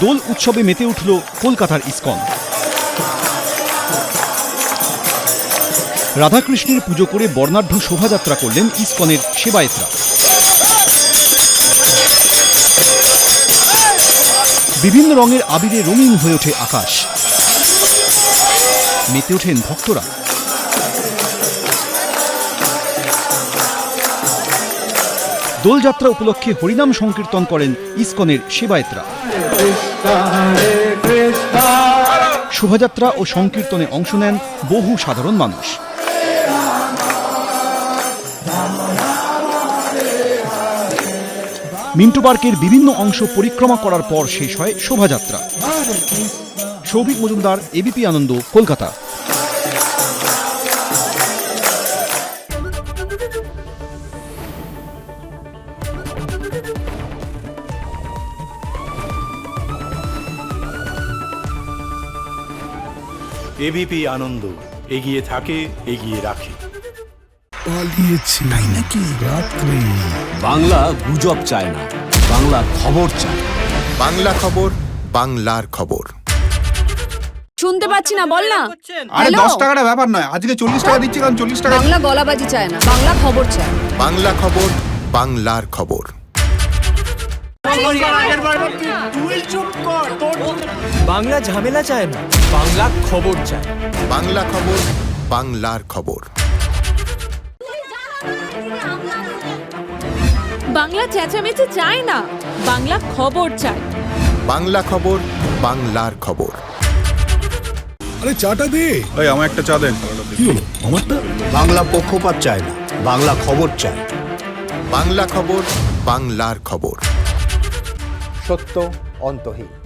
দোল উৎসবে মেতে উঠল কলকাতার ইস্কন। রাধাকৃষ্ণের পুজো করে বর্ণাঢ্য শোভাযাত্রা করলেন ইস্কনের সেবায়েতরা। বিভিন্ন রঙের আবিরে রঙিন হয়ে ওঠে আকাশ। মেতে ওঠেন ভক্তরা। দোলযাত্রা উপলক্ষে হরিনাম সংকীর্তন করেন ইসকনের সেবায়েতরা শোভাযাত্রা ও সংকীর্তনে অংশ নেন বহু সাধারণ মানুষ। মিন্টু পার্কের বিভিন্ন অংশ পরিক্রমা করার পর শেষ হয় শোভাযাত্রা। সৌভিক মজুমদার এবিপি আনন্দ, কলকাতা। এবিপি আনন্দ এগিয়ে থাকে এগিয়ে রাখে। পালিয়েছে। তাই নাকি? রাত্রে। বাংলা গুজব চায় না বাংলা খবর চায়। বাংলা খবর বাংলার খবর। শুনতে পাচ্ছি না বল না। আরে? দশ টাকাটা ব্যাপার নয় আজকে চল্লিশ টাকা দিচ্ছি কারণ চল্লিশ টাকা বাংলা গলাবাজি চায় না বাংলা খবর চায় বাংলা খবর বাংলার খবর। বাংলা ঝামেলা চায় না বাংলা খবর চায়। বাংলা খবর বাংলার খবর। বাংলা চেঁচামেচি চায় না বাংলা খবর চায়। বাংলা খবর বাংলার খবর। আরে চাটা দে। ওই আমার একটা চা দেন। কি হলো? আমারটা? বাংলা পক্ষপাত চায় না বাংলা খবর চায়। বাংলা খবর বাংলার খবর। সত্য অন্তহীন।